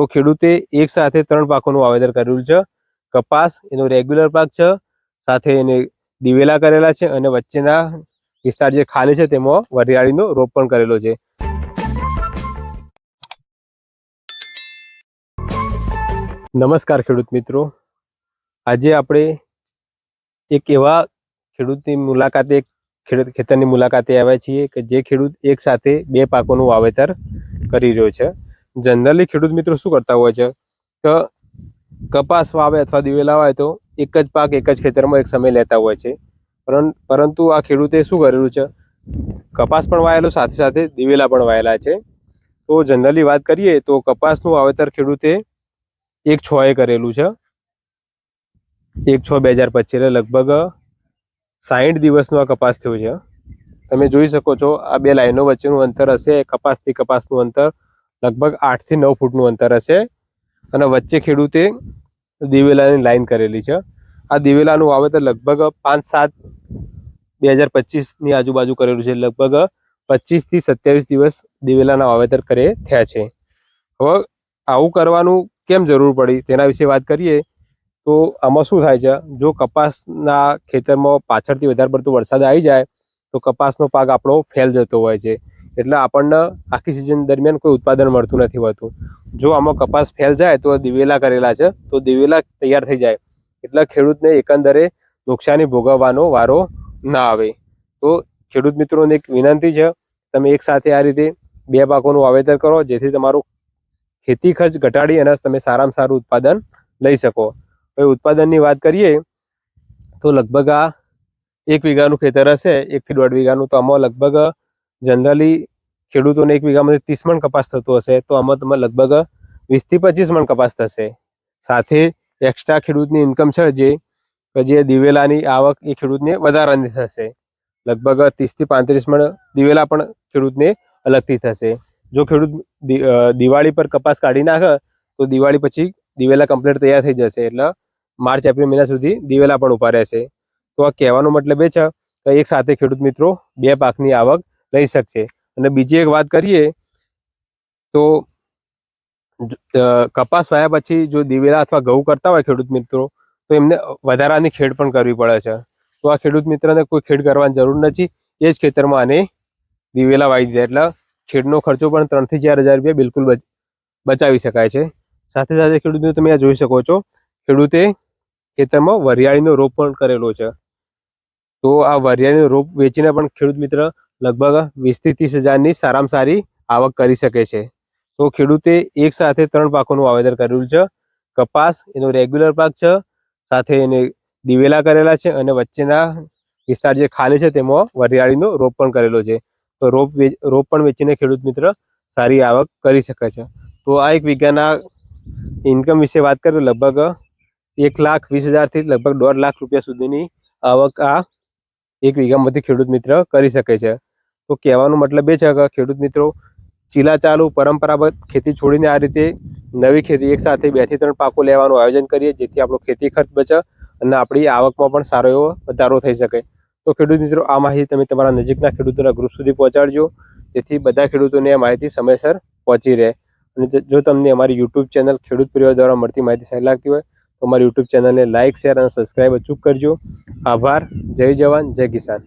તો ખેડૂતે એક સાથે ત્રણ પાકોનું વાવેતર કરેલું છે. કપાસ એનો રેગ્યુલર પાક છે. સાથે એને દિવેલા કરેલા છે અને વચ્ચેના વિસ્તાર જે ખાલી છે તેમાં વરિયાળીનો રોપ પણ કરેલો છે. નમસ્કાર ખેડૂત મિત્રો. આજે આપણે એક એવા ખેડૂતની મુલાકાતે, ખેડૂત ખેતરની મુલાકાતે આવ્યા છીએ કે જે ખેડૂત એક સાથે બે પાકોનું વાવેતર કરી રહ્યો છે. જનરલી ખેડૂત મિત્રો શું કરતા હોય છે? કે કપાસ વાવે અથવા દિવેલા વાવે તો એક જ પાક એક જ ખેતરમાં એક સમય લેતા હોય છે. પરંતુ આ ખેડૂતે શું કરેલું છે? કપાસ પણ વાયેલો, સાથે સાથે દિવેલા પણ વાયેલા છે. તો જનરલી વાત કરીએ તો કપાસનું વાવેતર ખેડૂતે એક છ એ કરેલું છે. એક છ બે હજાર પચીસ એટલે લગભગ સાહીઠ દિવસનો આ કપાસ થયો છે. તમે જોઈ શકો છો આ બે લાઈનો વચ્ચેનું અંતર હશે, કપાસથી કપાસનું અંતર. લગભગ આઠથી નવ ફૂટનું અંતર હશે. અને વચ્ચે ખેડૂતે દિવેલાની લાઈન કરેલી છે. આ દિવેલાનું વાવેતર લગભગ પાંચ સાત બે હજાર પચીસની આજુબાજુ કરેલું છે. લગભગ પચીસથી સત્યાવીસ દિવસ દિવેલાના વાવેતર કરે થયા છે. હવે આવું કરવાનું કેમ જરૂર પડી તેના વિશે વાત કરીએ તો આમાં શું થાય છે? જો કપાસના ખેતરમાં પાછળથી વધારે પડતો વરસાદ આવી જાય તો કપાસનો પાક આપણો ફેલ જતો હોય છે. એટલે આપણને આખી સિઝન દરમિયાન કોઈ ઉત્પાદન મળતું નથી હોતું. જો આમાં કપાસ ફેલ જાય તો દિવેલા કરેલા છે, તો દિવેલા તૈયાર થઈ જાય. એટલે ખેડૂતને એકંદરે નુકસાની ભોગવવાનો વારો ના આવે. તો ખેડૂત મિત્રોને એક વિનંતી છે, તમે એક સાથે આ રીતે બે પાકોનું વાવેતર કરો, જેથી તમારું ખેતી ખર્ચ ઘટાડી અને તમે સારામાં સારું ઉત્પાદન લઈ શકો. હવે ઉત્પાદનની વાત કરીએ, તો લગભગ આ એક વીઘાનું ખેતર હશે એકથી દોઢ વીઘાનું. તો આમાં લગભગ જનરલી ખેડૂતોને એક વીઘામાંથી ત્રીસ મણ કપાસ થતો હશે, તો આમાં તમારે લગભગ વીસથી પચીસ મણ કપાસ થશે. સાથે એક્સ્ટ્રા ખેડૂતની ઇન્કમ છે જે જે દિવેલાની આવક એ ખેડૂતને વધારાની થશે. લગભગ ત્રીસથી પાંત્રીસ મણ દિવેલા પણ ખેડૂતને અલગથી થશે. જો ખેડૂત દિવાળી પર કપાસ કાઢી નાખે, તો દિવાળી પછી દિવેલા કમ્પ્લીટ તૈયાર થઈ જશે. એટલે માર્ચ, એપ્રિલ મહિના સુધી દિવેલા પણ ઊભા રહેશે. તો આ કહેવાનો મતલબ એ છે કે એક સાથે ખેડૂત મિત્રો બે પાકની આવક લઈ શકશે. અને બીજી એક વાત કરીએ તો કપાસ વાયા પછી જો દિવેલા અથવા ઘઉં કરતા હોય ખેડૂત મિત્રો, તો એમને વધારાની ખેડ પણ કરવી પડે છે. તો આ ખેડૂત મિત્રને કોઈ ખેડ કરવાની જરૂર નથી. એ જ ખેતરમાં આને દિવેલા વાવી દીધા. એટલે ખેડનો ખર્ચો પણ ત્રણથી ચાર હજાર રૂપિયા બિલકુલ બચ- બચાવી શકાય છે. સાથે સાથે ખેડૂત મિત્રો તમે આ જોઈ શકો છો, ખેડૂતે ખેતરમાં વરિયાળીનો રોપ પણ કરેલો છે. તો આ વરિયાળીનો રોપ વેચીને પણ ખેડૂત મિત્ર લગભગ વીસથી ત્રીસ હજારની સારામાં સારી આવક કરી શકે છે. તો ખેડૂતે એક સાથે ત્રણ પાકોનું વાવેતર કરેલું છે. કપાસ, એનો રેગ્યુલર પાક છે. સાથે એને દિવેલા કરેલા છે અને વચ્ચેના વિસ્તાર જે ખાલી છે તેમાં વરિયાળીનો રોપ પણ કરેલો છે. તો રોપ રોપ પણ વેચીને ખેડૂત મિત્ર સારી આવક કરી શકે છે. તો આ એક વીઘાના ઇન્કમ વિશે વાત કરીએ લગભગ એક લાખ વીસ હજારથી લગભગ દોઢ લાખ રૂપિયા સુધીની આવક આ એક વીઘામાંથી ખેડૂત મિત્ર કરી શકે છે. તો કહેવાનો મતલબ એ છે કે ખેડૂત મિત્રો, ચીલા, ચાલુ, પરંપરાગત ખેતી છોડીને આ રીતે નવી ખેતી એક સાથે બેથી ત્રણ પાકો લેવાનું આયોજન કરીએ, જેથી આપણો ખેતી ખર્ચ બચે અને આપણી આવકમાં પણ સારો એવો વધારો થઈ શકે. તો ખેડૂત મિત્રો, આ માહિતી તમે તમારા નજીકના ખેડૂતોના ગ્રુપ સુધી પહોંચાડજો, જેથી બધા ખેડૂતોને આ માહિતી સમયસર પહોંચી રહે. અને જો- તમને અમારી યુટ્યુબ ચેનલ ખેડૂત પરિવાર દ્વારા મળતી માહિતી સારી લાગતી હોય, તો અમારી યુટ્યુબ ચેનલને લાઇક શેર અને સબસ્ક્રાઇબ અચૂક કરજો. આભાર, જય જવાન, જય કિસાન.